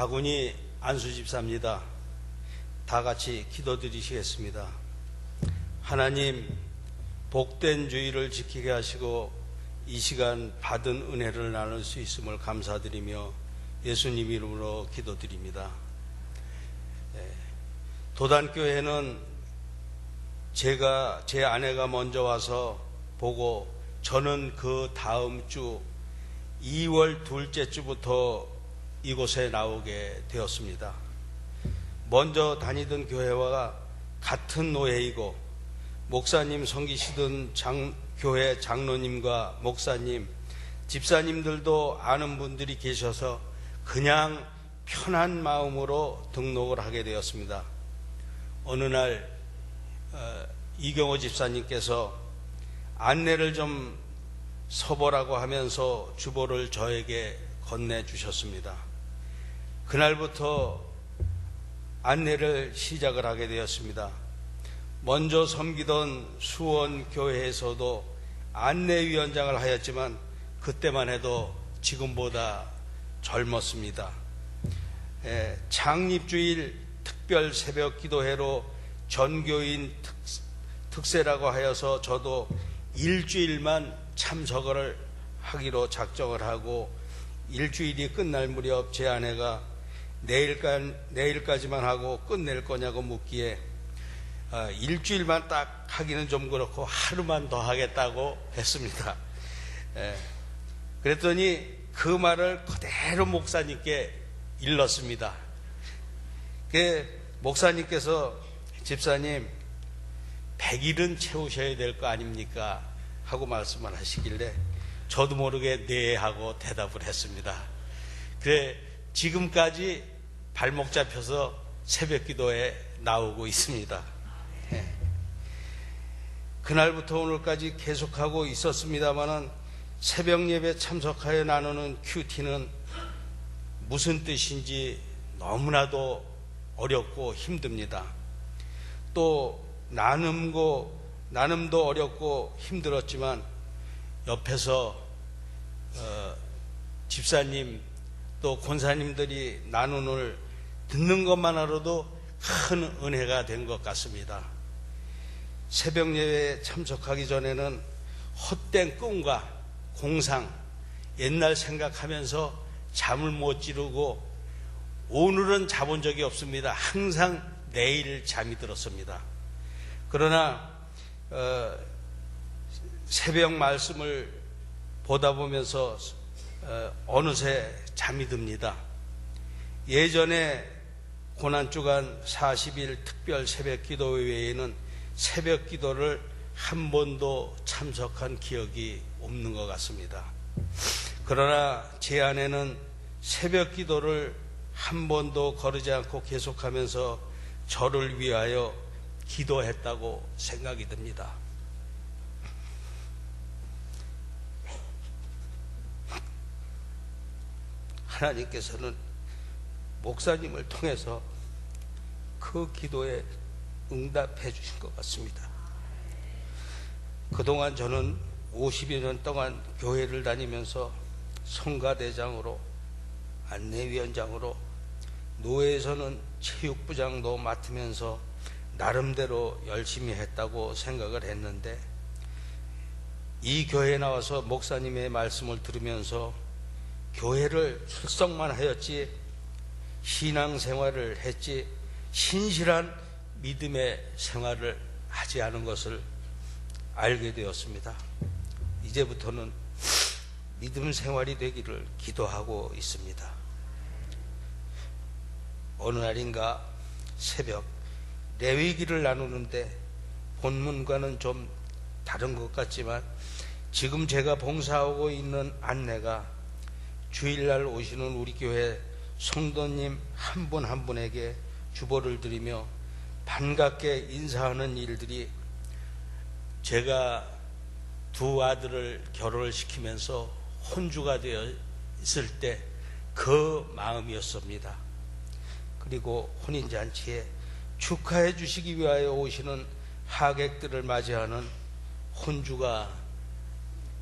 박운희 안수 집사입니다. 다 같이 기도드리시겠습니다. 하나님, 복된 주의를 지키게 하시고 이 시간 받은 은혜를 나눌 수 있음을 감사드리며 예수님 이름으로 기도드립니다. 예, 도단교회는 제가 제 아내가 먼저 와서 보고 저는 그 다음 주 2월 둘째 주부터 이곳에 나오게 되었습니다. 먼저 다니던 교회와 같은 노예이고 목사님 섬기시던 장, 교회 장로님과 목사님, 집사님들도 아는 분들이 계셔서 그냥 편한 마음으로 등록을 하게 되었습니다. 어느 날 어, 이경호 집사님께서 안내를 좀 서보라고 하면서 주보를 저에게 건네 주셨습니다. 그날부터 안내를 시작을 하게 되었습니다. 먼저 섬기던 수원교회에서도 안내위원장을 하였지만 그때만 해도 지금보다 젊었습니다. 예, 창립주일 특별 새벽 기도회로 전교인 특, 특세라고 하여서 저도 일주일만 참석을 하기로 작정을 하고 일주일이 끝날 무렵 제 아내가 내일까, 내일까지만 하고 끝낼 거냐고 묻기에 어, 일주일만 딱 하기는 좀 그렇고 하루만 더 하겠다고 했습니다. 예, 그랬더니 그 말을 그대로 목사님께 일렀습니다. 그 목사님께서 집사님 100일은 채우셔야 될 거 아닙니까? 하고 말씀을 하시길래 저도 모르게 네 하고 대답을 했습니다. 그래 지금까지 발목 잡혀서 새벽 기도에 나오고 있습니다. 예. 그날부터 오늘까지 계속하고 있었습니다만은 새벽 예배 참석하여 나누는 큐티는 무슨 뜻인지 너무나도 어렵고 힘듭니다. 또 나눔고 나눔도 어렵고 힘들었지만 옆에서 어, 집사님 또 권사님들이 나눔을 듣는 것만으로도 큰 은혜가 된 것 같습니다. 새벽 예배에 참석하기 전에는 헛된 꿈과 공상, 옛날 생각하면서 잠을 못 지르고 오늘은 자본 적이 없습니다. 항상 내일 잠이 들었습니다. 그러나 어, 새벽 말씀을 보다 보면서 어, 어느새 잠이 듭니다. 예전에 고난 주간 40일 특별 새벽 기도 외에는 새벽 기도를 한 번도 참석한 기억이 없는 것 같습니다. 그러나 제 아내는 새벽 기도를 한 번도 거르지 않고 계속하면서 저를 위하여 기도했다고 생각이 듭니다. 하나님께서는 목사님을 통해서 그 기도에 응답해 주신 것 같습니다. 그동안 저는 50여 년 동안 교회를 다니면서 성가대장으로 안내위원장으로 노회에서는 체육부장도 맡으면서 나름대로 열심히 했다고 생각을 했는데 이 교회에 나와서 목사님의 말씀을 들으면서 교회를 출석만 하였지 신앙생활을 했지 신실한 믿음의 생활을 하지 않은 것을 알게 되었습니다. 이제부터는 믿음 생활이 되기를 기도하고 있습니다. 어느 날인가 새벽 레위기를 나누는데 본문과는 좀 다른 것 같지만 지금 제가 봉사하고 있는 안내가 주일날 오시는 우리 교회 성도님 한분한 분에게 주보를 드리며 반갑게 인사하는 일들이 제가 두 아들을 결혼을 시키면서 혼주가 되어 있을 때 그 마음이었습니다. 그리고 혼인잔치에 축하해 주시기 위하여 오시는 하객들을 맞이하는 혼주가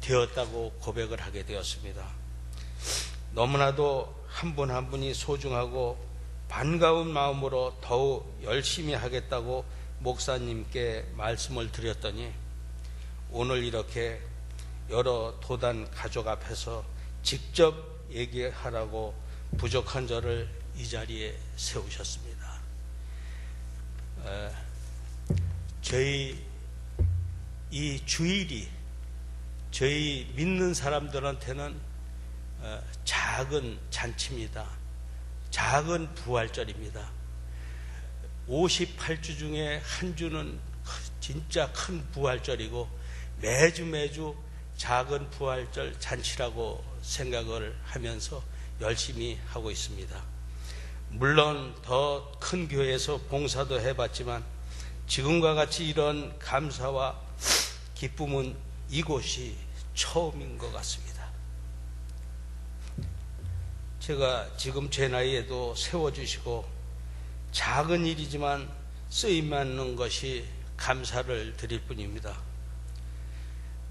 되었다고 고백을 하게 되었습니다. 너무나도 한분한 분이 소중하고 반가운 마음으로 더욱 열심히 하겠다고 목사님께 말씀을 드렸더니 오늘 이렇게 여러 도단 가족 앞에서 직접 얘기하라고 부족한 저를 이 자리에 세우셨습니다. 에, 저희 이 주일이 저희 믿는 사람들한테는 어, 작은 잔치입니다. 작은 부활절입니다. 58주 중에 한 주는 진짜 큰 부활절이고 매주 매주 작은 부활절 잔치라고 생각을 하면서 열심히 하고 있습니다. 물론 더 큰 교회에서 봉사도 해봤지만 지금과 같이 이런 감사와 기쁨은 이곳이 처음인 것 같습니다. 제가 지금 제 나이에도 세워주시고 작은 일이지만 쓰임 맞는 것이 감사를 드릴 뿐입니다.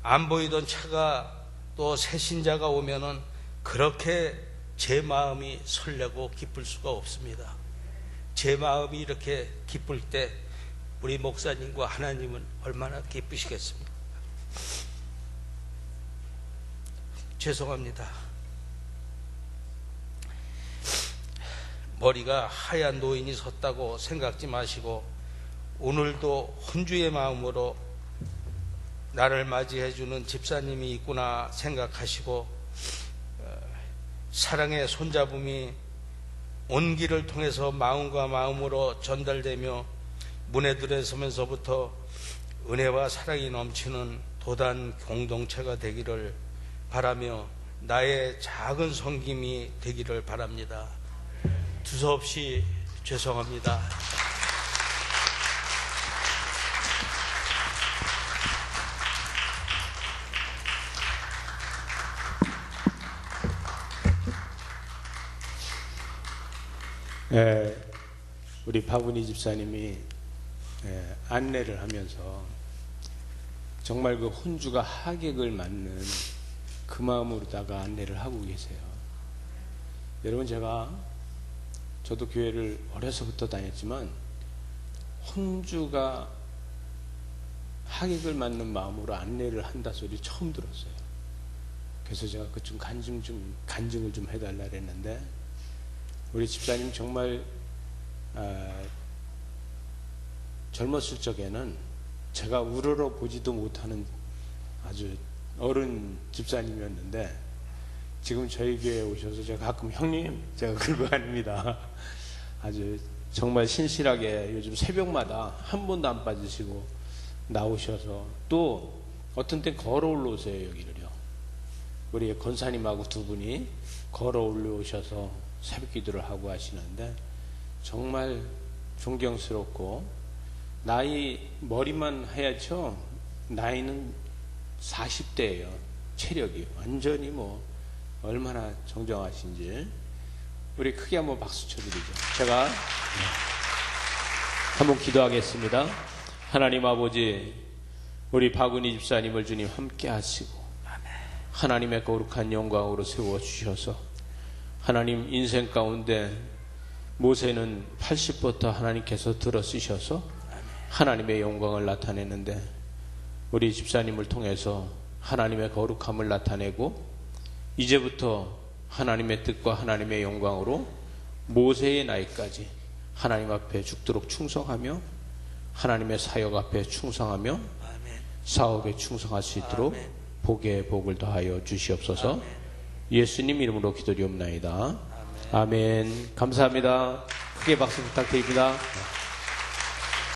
안 보이던 차가 또 새 신자가 오면은 그렇게 제 마음이 설레고 기쁠 수가 없습니다. 제 마음이 이렇게 기쁠 때 우리 목사님과 하나님은 얼마나 기쁘시겠습니까? 죄송합니다. 머리가 하얀 노인이 섰다고 생각지 마시고 오늘도 혼주의 마음으로 나를 맞이해 주는 집사님이 있구나 생각하시고 어, 사랑의 손잡음이 온 길을 통해서 마음과 마음으로 전달되며 문에 들어서면서부터 은혜와 사랑이 넘치는 도단 공동체가 되기를 바라며 나의 작은 섬김이 되기를 바랍니다. 두서없이 죄송합니다. 예, 우리 박은희 집사님이 예, 안내를 하면서 정말 그 혼주가 하객을 맞는 그 마음으로다가 안내를 하고 계세요. 여러분 제가 저도 교회를 어려서부터 다녔지만 혼주가 하객을 맞는 마음으로 안내를 한다 소리 처음 들었어요. 그래서 제가 그 좀 간증 좀 간증을 좀 해달라 그랬는데 우리 집사님 정말 아, 젊었을 적에는 제가 우러러 보지도 못하는 아주 어른 집사님이었는데 지금 저희 교회에 오셔서 제가 가끔 형님 제가 그런 거 아닙니다. 아주 정말 신실하게 요즘 새벽마다 한 번도 안 빠지시고 나오셔서 또 어떤 때 걸어 올라오세요 여기를요. 우리 권사님하고 두 분이 걸어 올라오셔서 새벽 기도를 하고 하시는데 정말 존경스럽고 나이 머리만 하얗죠 나이는 40대예요 체력이 완전히 뭐 얼마나 정정하신지 우리 크게 한번 박수 쳐드리죠 제가 네. 한번 기도하겠습니다 하나님 아버지 우리 박은희 집사님을 주님 함께 하시고 하나님의 거룩한 영광으로 세워 주셔서 하나님 인생 가운데 모세는 80부터 하나님께서 들어 쓰셔서 하나님의 영광을 나타내는데 우리 집사님을 통해서 하나님의 거룩함을 나타내고 이제부터 하나님의 뜻과 하나님의 영광으로 모세의 나이까지 하나님 앞에 죽도록 충성하며 하나님의 사역 앞에 충성하며 아멘. 사업에 충성할 수 있도록 아멘. 복의 복을 더하여 주시옵소서. 아멘. 예수님 이름으로 기도리옵나이다. 아멘. 감사합니다. 크게 박수 부탁드립니다.